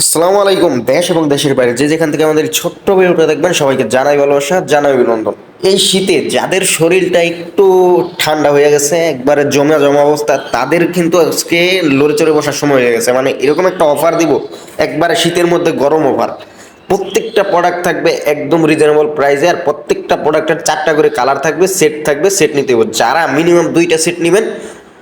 আসসালামু আলাইকুম, দেশ এবং দেশের বাইরে যে যেখান থেকে আমাদের ছোট্ট ভিডিওটা দেখবেন, সবাইকে জানাই ভালোবাসা, জানাই অভিনন্দন। এই শীতে যাদের শরীরটা একটু ঠান্ডা হয়ে গেছে, একবারে জমা জমা অবস্থা, তাদের কিন্তু আজকে লড়ে চড়ে বসার সময় হয়ে গেছে। মানে এরকম একটা অফার দিব, একবারে শীতের মধ্যে গরম অফার প্রত্যেকটা প্রোডাক্ট থাকবে একদম রিজনেবল প্রাইসে আর প্রত্যেকটা প্রোডাক্টের চারটা করে কালার থাকবে সেট থাকবে সেট নিতে হবে। যারা মিনিমাম দুইটা সেট নেবেন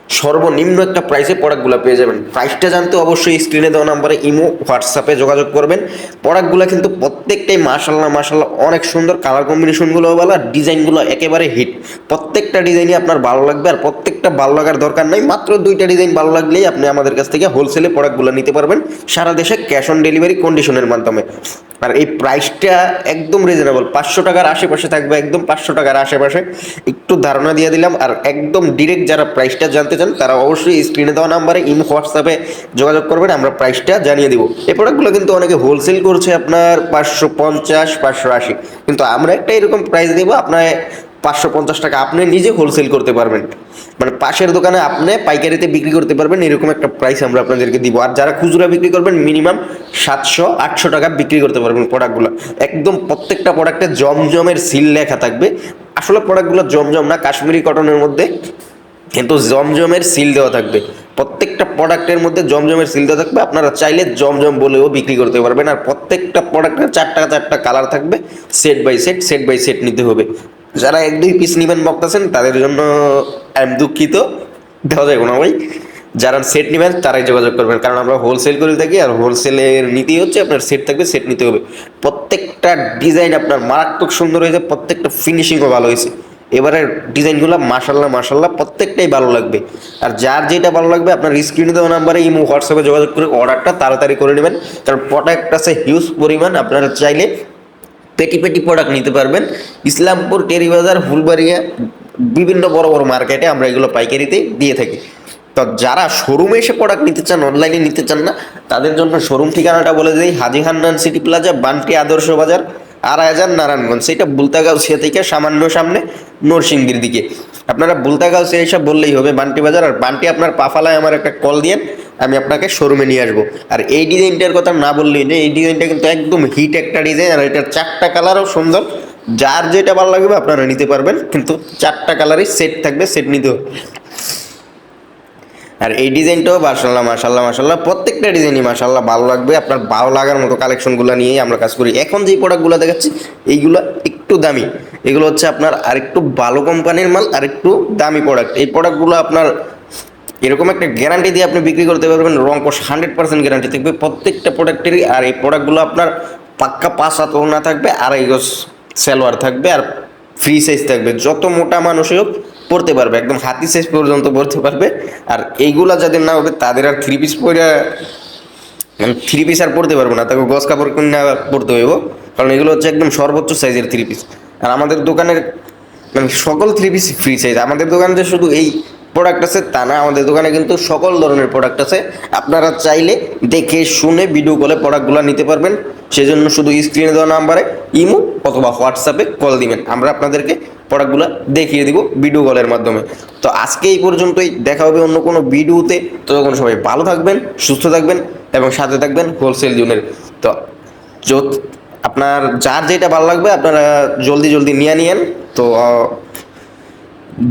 সর্বনিম্ন একটা প্রাইসে প্রোডাক্টগুলো পেয়ে যাবেন। প্রাইসটা জানতে অবশ্যই স্ক্রিনে দেওয়া নাম্বারে ইমো হোয়াটসঅ্যাপে যোগাযোগ করবেন। প্রোডাক্টগুলো কিন্তু প্রত্যেকটাই মাশাল্লাহ মাশাল্লাহ অনেক সুন্দর কালার কম্বিনেশনগুলো ভালো আর ডিজাইনগুলো একেবারে হিট প্রত্যেকটা ডিজাইনই আপনার ভালো লাগবে আর প্রত্যেকটা ভালো লাগার দরকার নাই। মাত্র দুইটা ডিজাইন ভালো লাগলেই আপনি আমাদের কাছ থেকে হোলসেলে প্রোডাক্টগুলো নিতে পারবেন। সারা দেশে ক্যাশ অন ডেলিভারি কন্ডিশনের মাধ্যমে। আর এই প্রাইসটা একদম রিজনেবল পাঁচশো টাকার আশেপাশে থাকবে, একদম পাঁচশো টাকার আশেপাশে। একটু ধারণা দিয়ে দিলাম আর একদম ডিরেক্ট যারা প্রাইসটা জানতে চান, তারা অবশ্যই স্ক্রিনে দেওয়া নাম্বারে ইম, হোয়াটসঅ্যাপে যোগাযোগ করবেন, আমরা প্রাইসটা জানিয়ে দিব। এই প্রোডাক্টগুলো কিন্তু অনেকে হোলসেল করছে আপনার পাঁচশো পঞ্চাশ, পাঁচশো আশি। কিন্তু আমরা একটা এরকম প্রাইস দেবো, আপনার পাঁচশো পঞ্চাশ টাকা আপনি নিজে হোলসেল করতে পারবেন। মানে পাশের দোকানে আপনি পাইকারিতে বিক্রি করতে পারবেন, এরকম একটা প্রাইস আমরা আপনাদেরকে দিব। আর যারা খুচরা বিক্রি করবেন মিনিমাম সাতশো আটশো টাকা বিক্রি করতে পারবেন প্রোডাক্টগুলো একদম প্রত্যেকটা প্রোডাক্টে জমজমের সিল লেখা থাকবে। আসলে প্রোডাক্টগুলো জমজম না, কাশ্মীরি কটনের মধ্যে কিন্তু জমজমের সিল দেওয়া থাকবে। প্রত্যেকটা প্রোডাক্টের মধ্যে জমজমের সিল দেওয়া থাকবে। আপনারা চাইলে জমজম বলেও বিক্রি করতে পারবেন। আর প্রত্যেকটা প্রোডাক্টের চারটা চারটা কালার থাকবে। Set by set set by set নিতে হবে। যারা এক, দুই পিস নেবেন বক্তাছেন তাদের জন্য আমি দুঃখিত। দেওয়া যাবে না ভাই। যারা সেট নেবেন, তারাই যোগাযোগ করবেন। কারণ আমরা হোলসেল করে থাকি আর হোলসেলের নীতি হচ্ছে আপনার সেট থাকবে সেট নিতে হবে। প্রত্যেকটা ডিজাইন আপনার মারাত্মক সুন্দর হয়েছে, প্রত্যেকটা ফিনিশিংও ভালো হয়েছে। এবারের ডিজাইনগুলো মাসাল্লাহ মাসাল্লাহ প্রত্যেকটাই ভালো লাগবে। আর যার যেটা ভালো লাগবে, আপনার স্ক্রিনে দেওয়া নাম্বারে ইমো, হোয়াটসঅ্যাপে যোগাযোগ করে অর্ডারটা তাড়াতাড়ি করে নেবেন। কারণ প্রোডাক্ট আছে হিউজ পরিমাণ, আপনারা চাইলে পেটি পেটি প্রোডাক্ট নিতে পারবেন। ইসলামপুর, টেরিবাজার, ফুলবাড়িয়া, বিভিন্ন বড় বড় মার্কেটে আমরা এগুলো পাইকারিতে দিয়ে থাকি। তো যারা শোরুমে এসে প্রোডাক্ট নিতে চান অনলাইনে নিতে চান না, তাদের জন্য শোরুম ঠিকানাটা বলে দিই হাজি হান্নান সিটি প্লাজা বান্টি আদর্শ বাজার। আড়াই হাজার নারায়ণগঞ্জ, সেটা বুলতাগাউসিয়া থেকে সামান্য সামনে নরসিংদীর দিকে। আপনারা বুলতাগাউসিয়া এসে বললেই হবে, বান্টি বাজার। আর বান্টি, আপনার পাফালায় আমার একটা কল দিয়েন, আমি আপনাকে শোরুমে নিয়ে আসব। আর এই ডিজাইনটার কথা না বললেই যে এই ডিজাইনটা কিন্তু একদম হিট একটা ডিজাইন, আর এটার চারটা কালারও সুন্দর। যার যেটা ভালো লাগবে আপনারা নিতে পারবেন, কিন্তু চারটা কালারই সেট থাকবে সেট নিতে হবে। আর এই ডিজাইনটাও মাসাল্লাহ মাসাল্লাহ মাসাল্লাহ প্রত্যেকটা ডিজাইনই মাসাল্লাহ ভালো লাগবে। আপনার ভালো লাগার মতো কালেকশনগুলো নিয়েই আমরা কাজ করি। এখন যেই প্রোডাক্টগুলো দেখাচ্ছি, এইগুলো একটু দামি। এগুলো হচ্ছে আপনার আরেকটু ভালো কোম্পানির মাল আর একটু দামি প্রোডাক্ট এই প্রোডাক্টগুলো আপনার এরকম একটা গ্যারান্টি দিয়ে আপনি বিক্রি করতে পারবেন। রং কোষ হান্ড্রেড পার্সেন্ট গ্যারান্টি থাকবে প্রত্যেকটা প্রোডাক্টেরই আর এই প্রোডাক্টগুলো আপনার পাক্কা পাঁচ হাত না থাকবে আর এই সালোয়ার থাকবে, আর ফ্রি সাইজ থাকবে। যত মোটা মানুষই হোক পড়তে পারবে, একদম হাতি শেষ পর্যন্ত পড়তে পারবে। আর এইগুলা যাদের না হবে, তাদের আর থ্রি পিস পরে থ্রি পিস আর পড়তে পারব না, তাকে গস কাপড় কিনে পড়তে হইব। কারণ এগুলো হচ্ছে একদম সর্বোচ্চ সাইজের থ্রি পিস আর আমাদের দোকানের মানে সকল থ্রি পিস ফ্রি সাইজ আমাদের দোকানে শুধু এই প্রোডাক্ট আছে, তা না, আমাদের দোকানে কিন্তু সকল ধরনের প্রোডাক্ট আছে। আপনারা চাইলে দেখে শুনে ভিডিও কলে প্রোডাক্টগুলো নিতে পারবেন। সেজন্য শুধু স্ক্রিনে দেওয়া নাম্বারে ইমো অথবা হোয়াটসঅ্যাপে কল দিবেন। আমরা আপনাদেরকে প্রোডাক্টগুলো দেখিয়ে দিব ভিডিও কলের মাধ্যমে। তো আজকে এই পর্যন্তই, দেখা হবে অন্য কোনো ভিডিওতে ততক্ষণ সবাই ভালো থাকবেন, সুস্থ থাকবেন এবং সাথে থাকবেন হোলসেল জোনের তো আপনার যার যেটা ভালো লাগবে আপনারা জলদি জলদি নিয়ে নিয়েন। তো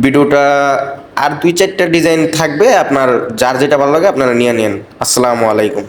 ভিডিওটা আর দুই চারটা ডিজাইন থাকবে, আপনার যার যেটা ভালো লাগে আপনারা নিয়ে নেন। আসসালামু আলাইকুম।